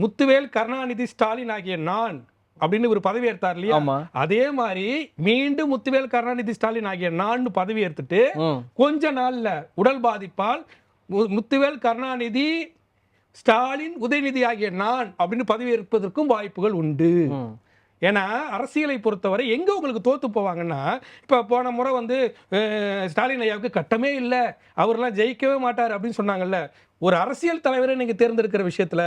முத்துவேல் கருணாநிதி ஸ்டாலின் ஆகிய நான் அப்படின்னு ஒரு பதவி ஏற்றார் இல்லையா? அதே மாதிரி மீண்டும் முத்துவேல் கருணாநிதி ஸ்டாலின் ஆகிய நான் பதவி ஏற்றுட்டு கொஞ்ச நாள்ல உடல் பாதிப்பால் முத்துவேல் கருணாநிதி ஸ்டாலின் உதயநிதி ஆகிய நான் அப்படின்னு பதவி ஏற்பதற்கும் வாய்ப்புகள் உண்டு. ஏன்னா அரசியலை பொறுத்தவரை எங்க உங்களுக்கு தோத்து போவாங்கன்னா இப்ப போன முறை வந்து ஸ்டாலின் ஐயாவுக்கு கட்டமே இல்லை அவரெல்லாம் ஜெயிக்கவே மாட்டார் அப்படின்னு சொன்னாங்கல்ல. ஒரு அரசியல் தலைவரை நீங்க தேர்ந்தெடுக்கிற விஷயத்துல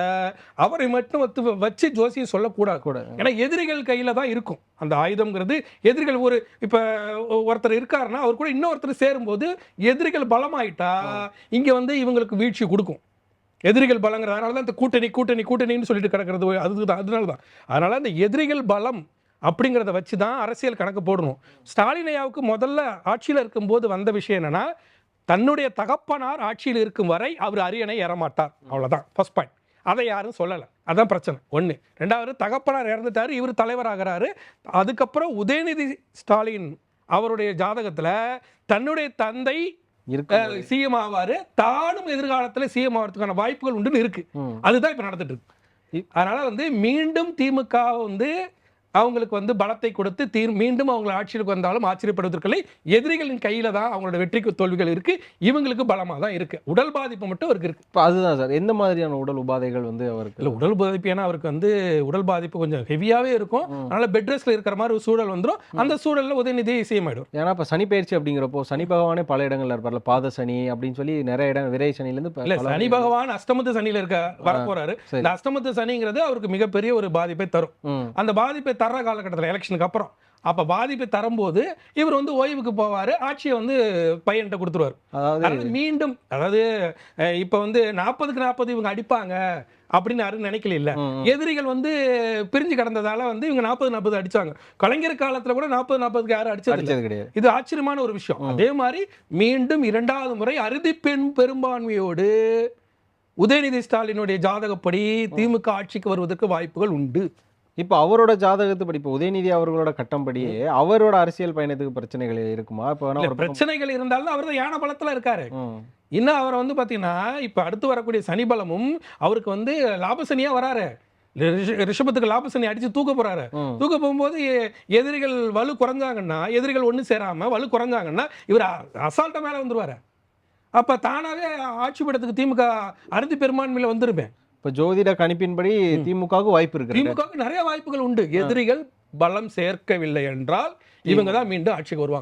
அவரை மட்டும் வத்து வச்சு ஜோசியம் சொல்லக்கூடாது. கூட ஏன்னா எதிரிகள் கையில தான் இருக்கும். அந்த ஆயுதம்ங்கிறது எதிரிகள் ஒரு இப்ப ஒருத்தர் இருக்காருன்னா அவர் கூட இன்னொருத்தர் சேரும்போது எதிரிகள் பலமாயிட்டா இங்க வந்து இவங்களுக்கு வீழ்ச்சி கொடுக்கும். எதிரிகள் பலங்கிறது. அதனால தான் இந்த கூட்டணி கூட்டணி கூட்டணின்னு சொல்லிட்டு கிடக்கிறது. அதுதான் அதனால தான் அதனால் அந்த எதிரிகள் பலம் அப்படிங்கிறத வச்சு தான் அரசியல் கணக்கு போடணும். ஸ்டாலினையாவுக்கு முதல்ல ஆட்சியில் இருக்கும்போது வந்த விஷயம் என்னென்னா தன்னுடைய தகப்பனார் ஆட்சியில் இருக்கும் வரை அவர் அரியணை ஏறமாட்டார். அவ்வளோதான் ஃபர்ஸ்ட் பாயிண்ட் அதை யாரும் சொல்லலை. அதான் பிரச்சனை. ஒன்று ரெண்டாவது தகப்பனார் இறந்துட்டாரு இவர் தலைவராகிறாரு அதுக்கப்புறம் உதயநிதி ஸ்டாலின் அவருடைய ஜாதகத்தில் தன்னுடைய தந்தை இருக்கு சிஎம் ஆவாரு. தானும் எதிர்காலத்துல சிஎம் ஆகிறதுக்கான வாய்ப்புகள் உண்டுன்னு இருக்கு. அதுதான் இப்ப நடந்துட்டு இருக்கு. அதனால வந்து மீண்டும் திமுக வந்து அவங்களுக்கு வந்து பலத்தை கொடுத்து தீர் மீண்டும் அவங்க ஆட்சிக்கு வந்தாலும் ஆச்சரியப்படுவதற்கில்லை. எதிரிகளின் கையில தான் அவங்களோட வெற்றிக்கு தோல்விகள் இருக்கு. இவங்களுக்கு பலமா தான் இருக்கு. உடல் பாதிப்பு மட்டும் அவருக்கு இருக்கு. இப்போ அதுதான் சார். எந்த மாதிரியான உடல் உபாதைகள் வந்து அவருக்கு? இல்ல உடல் பாதிப்பு ஏன்னா அவருக்கு வந்து உடல் பாதிப்பு கொஞ்சம் ஹெவியாவே இருக்கும். அதனால பெட் ரெஸ்ட்ல இருக்கிற மாதிரி ஒரு சூழல் வந்துரும். அந்த சூழல்ல உதயநிதி சிஎம் ஆயிடும் ஏன்னா இப்போ சனி பயிற்சி அப்படிங்கிறப்போ சனி பகவானே பல இடங்கள்ல இருப்பார்ல. பாத சனி அப்படின்னு சொல்லி நிறைய இடம் விரை சனிலேருந்து இல்ல சனி பகவான் அஷ்டமத்து சனியில இருக்க வரப்போறாரு. இந்த அஷ்டமத்து சனிங்கிறது அவருக்கு மிகப்பெரிய ஒரு பாதிப்பை தரும். அந்த பாதிப்பை தர்ற காலகட்டத்தில் எலெக்ஷனுக்கு அப்புறம். அப்ப பாதிப்பை தரும்போது இவர் வந்து ஓய்வுக்கு போவாரு ஆட்சியை வந்து பையன்கிட்ட கொடுத்துருவாரு. அதாவது மீண்டும் அதாவது இப்ப வந்து நாற்பதுக்கு நாற்பது இவங்க அடிப்பாங்க அப்படின்னு யாரும் நினைக்கல இல்ல. எதிரிகள் வந்து பிரிஞ்சு கிடந்ததால வந்து இவங்க நாற்பது நாற்பது அடிச்சாங்க. கலைஞர் காலத்துல கூட நாற்பது நாற்பதுக்கு யாரும். அடிச்சது கிடையாது. இது ஆச்சரியமான ஒரு விஷயம். அதே மாதிரி மீண்டும் இரண்டாவது முறை அறுதி பெண் பெரும்பான்மையோடு உதயநிதி ஸ்டாலினுடைய ஜாதகப்படி திமுக ஆட்சிக்கு வருவதற்கு வாய்ப்புகள் உண்டு. இப்போ அவரோட ஜாதகத்துப்படி இப்போ உதயநிதி அவர்களோட கட்டம்படியே அவரோட அரசியல் பயணத்துக்கு பிரச்சனைகள் இருக்குமா? இப்போ பிரச்சனைகள் இருந்தாலும் அவர் தான் யானை பலத்துல இருக்காரு. இன்னும் அவரை வந்து பாத்தீங்கன்னா இப்ப அடுத்து வரக்கூடிய சனி பலமும் அவருக்கு வந்து லாபசனியா வராரு. ரிஷ- ரிஷபத்துக்கு லாபசனி அடிச்சு தூக்க போறாரு. தூக்க போகும்போது எதிரிகள் வலு குறைஞ்சாங்கன்னா எதிரிகள் ஒண்ணு சேராம வலு குறைஞ்சாங்கன்னா இவர் அசால்ட்டா மேல வந்துருவாரு. அப்ப தானாவே ஆட்சி படத்துக்கு திமுக அறுதி பெரும்பான்மையில வந்துருப்பேன் இப்போ ஜோதிட கணிப்பின்படி திமுகவுக்கு வாய்ப்பு இருக்கு திமுக நிறைய வாய்ப்புகள் உண்டு. எதிரிகள் பலம் சேர்க்கவில்லை என்றால் இவங்க தான் மீண்டும் ஆட்சிக்கு வருவாங்க.